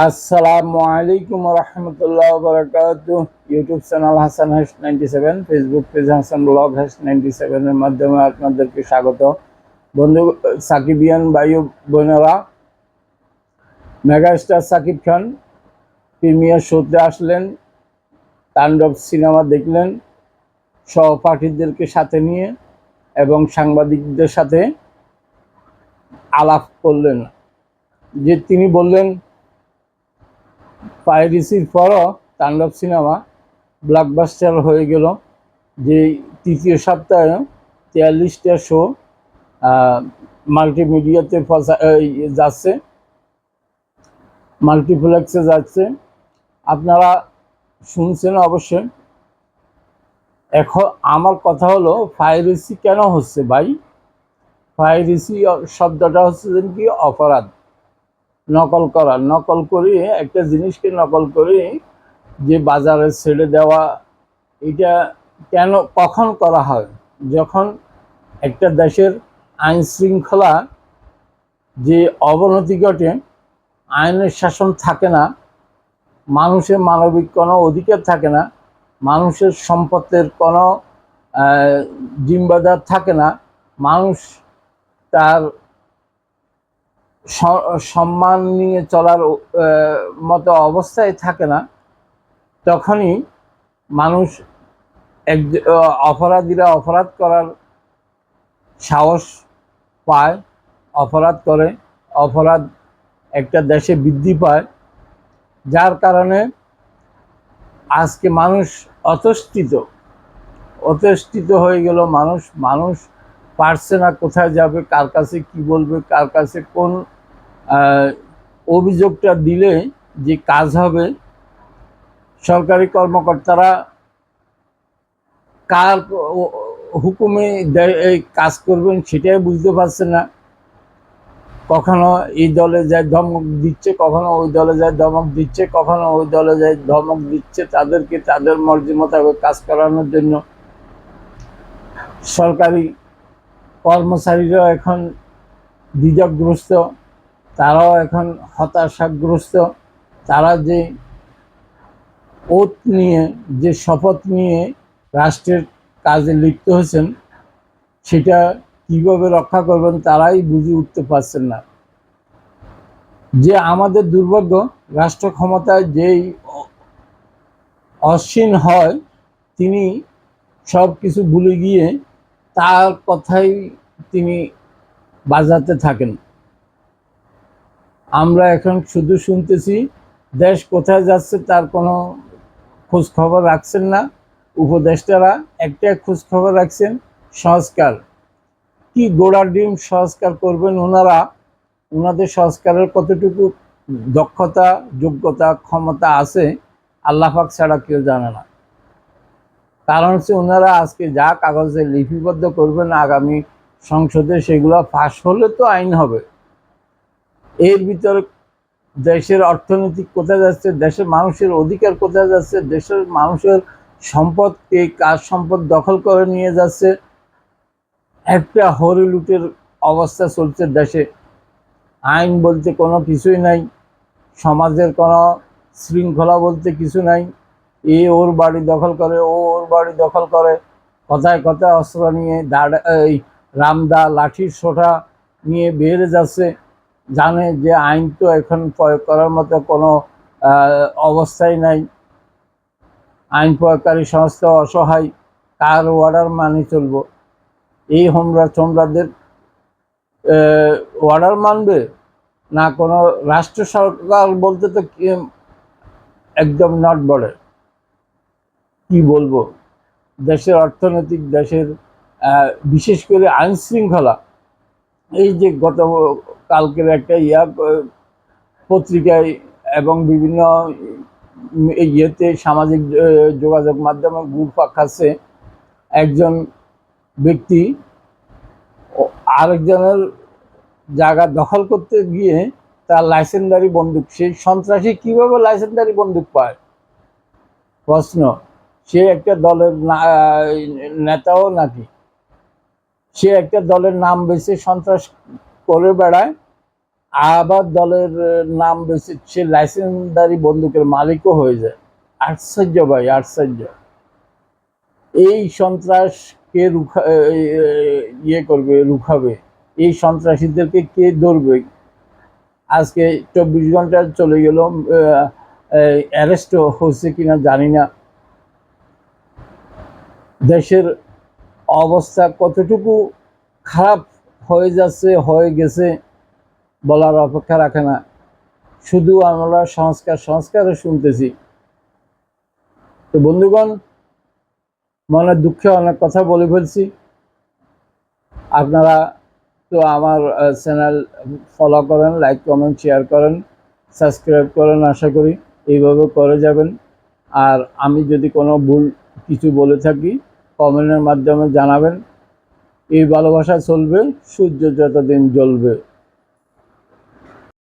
আসসালামু আলাইকুম রহমতুল্লাহ বরকাত ইউটিউব চ্যানেল হাসান হাস ninety seven, Facebook page Hasan blog হাস নাইনটি সেভেনের মাধ্যমে আপনাদেরকে স্বাগত। বন্ধু সাকিবিয়ান বায়ু বোনেরা, মেগাস্টার সাকিব খান, প্রিমিয়ার শোতে আসলেন, তাণ্ডব সিনেমা দেখলেন, সহপাঠীদেরকে সাথে নিয়ে এবং সাংবাদিকদের সাথে আলাপ করলেন। যে তিনি বললেন পাইরেসির পরও তাণ্ডব সিনেমা ব্লকবাস্টার হয়ে গেল। যে তৃতীয় সপ্তাহে তেয়াল্লিশটা শো মাল্টিমিডিয়াতে যাচ্ছে মাল্টিপ্লেক্সে যাচ্ছে। আপনারা শুনছেন অবশ্যই। এখন আমার কথা হলো পাইরেসি কেন হচ্ছে ভাই? পাইরেসি শব্দটা হচ্ছে কি? অপরাধ। নকল করা, নকল করে, একটা জিনিসকে নকল করে, যে বাজারে ছেড়ে দেওয়া, এটা কেন, কখন করা হয়? যখন একটা দেশের আইন শৃঙ্খলা যে অবনতি ঘটে, আইনের শাসন থাকে না, মানুষের মানবিক কোনো অধিকার থাকে না, মানুষের সম্পদের কোনো জিম্বাদার থাকে না, মানুষ তার সম্মান নিয়ে চলার মতো অবস্থায় থাকে না। তখনই মানুষ এক অপরাধীরা অপরাধ করার সাহস পায়, অপরাধ করে। অপরাধ একটা দেশে বৃদ্ধি পায়, যার কারণে আজকে মানুষ অতষ্টিত। অতষ্টিত হয়ে গেল মানুষ। মানুষ পারছে না কোথায় যাবে, কার কাছে কি বলবে, কার কাছে কোন অভিযোগটা দিলে যে কাজ হবে, সরকারি কর্মকর্তারা কার হুকুমে কাজ করবেন সেটাই বুঝতে পারছে না। কখনো এই দলে যায় ধমক দিচ্ছে, কখনো ওই দলে যায় ধমক দিচ্ছে, কখনো ওই দলে যায় ধমক দিচ্ছে তাদেরকে তাদের মর্জি মোতাবেক কাজ করানোর জন্য। সরকারি কর্মচারীরা এখন দ্বিধাগ্রস্ত। তারাও এখন হতাশাগ্রস্ত। তারা যে ওত নিয়ে, যে শপথ নিয়ে রাষ্ট্রের কাজে লিপ্ত হয়েছেন, সেটা কীভাবে রক্ষা করবেন তারাই বুঝে উঠতে পারছেন না। যে আমাদের দুর্ভাগ্য, রাষ্ট্র ক্ষমতায় যেই অশ্বিন হয়, তিনি সব কিছু ভুলে গিয়ে তার কথাই তিনি বাজাতে থাকেন। আমরা এখন শুধু শুনতেছি, দেশ কোথায় যাচ্ছে তার কোনো খোঁজ খবর রাখছেন না। উপদেষ্টারা একটা খোঁজ খবর রাখছেন, সংস্কার। কি গোড়ার ডিম সংস্কার করবেন ওনারা? ওনাদের সংস্কারের কতটুকু দক্ষতা, যোগ্যতা, ক্ষমতা আছে আল্লাহাক ছাড়া কেউ জানে না। কারণ হচ্ছে ওনারা আজকে যা কাগজে লিপিবদ্ধ করবেন, আগামী সংসদে সেগুলো পাশ হলে তো আইন হবে। এর ভিতরে দেশের অর্থনৈতিক কোথায় যাচ্ছে, দেশের মানুষের অধিকার কোথায় যাচ্ছে, দেশের মানুষের সম্পদকে কাজ সম্পদ দখল করে নিয়ে যাচ্ছে। একটা হরিলুটের অবস্থা চলছে দেশে। আইন বলতে কোনো কিছুই নাই, সমাজের কোনো শৃঙ্খলা বলতে কিছু নাই। এ ওর বাড়ি দখল করে, ও ওর বাড়ি দখল করে। কথায় কথায় অস্ত্র নিয়ে দাঁড়া, এই রামদা লাঠির সোটা নিয়ে বেড়ে যাচ্ছে। জানে যে আইন তো এখন প্রয়োগ করার মতো কোনো অবস্থাই নাই। আইন প্রয়োগকারী সংস্থা অসহায়, কার অর্ডার মানি চলবো। এই হোমরা চোমরাদের অর্ডার মানবে? না কোনো রাষ্ট্র সরকার বলতে তো একদম নট বলে। কি বলব? দেশের অর্থনৈতিক, দেশের বিশেষ করে আইন শৃঙ্খলা এই যে গত কালকের একটা ইয়া, পত্রিকায় এবং বিভিন্ন ইয়েতে সামাজিক যোগাযোগ মাধ্যমে গুরফা খাচ্ছে একজন ব্যক্তি। আরেকজনের জায়গা দখল করতে গিয়ে তার লাইসেন্সদারি বন্দুক, সে সন্ত্রাসী কীভাবে লাইসেন্সদারি বন্দুক পায়? প্রশ্ন, সে একটা দলের নেতাও নাকি? সে একটা দলের নাম বেছে সন্ত্রাস করে বেড়ায়, আবার দলের নাম বেশি সে লাইসেন্সদারি বন্দুকের মালিকও হয়ে যায়। আশ্চর্য ভাই, আশ্চর্য। এই সন্ত্রাসকে রুখা ইয়ে করবে, রুখাবে। এই সন্ত্রাসীদেরকে কে ধরবে? আজকে চব্বিশ ঘণ্টা চলে গেল অ্যারেস্ট হয়েছে কিনা জানি না। দেশের অবস্থা কতটুকু খারাপ হয়ে যাচ্ছে, হয়ে গেছে বলার অপেক্ষা রাখে না। শুধু আমরা সংস্কার, সংস্কারও শুনতেছি। তো বন্ধুগণ, মনের দুঃখে অনেক কথা বলে ফেলছি। আপনারা তো আমার চ্যানেল ফলো করেন লাইক কমেন্ট শেয়ার করেন সাবস্ক্রাইব করেন, আশা করি এইভাবে করে যাবেন। আর আমি যদি কোনো ভুল কিছু বলে থাকি কমেন্টের মাধ্যমে জানাবেন। এই ভালোবাসা চলবে সূর্য যতদিন জ্বলবে।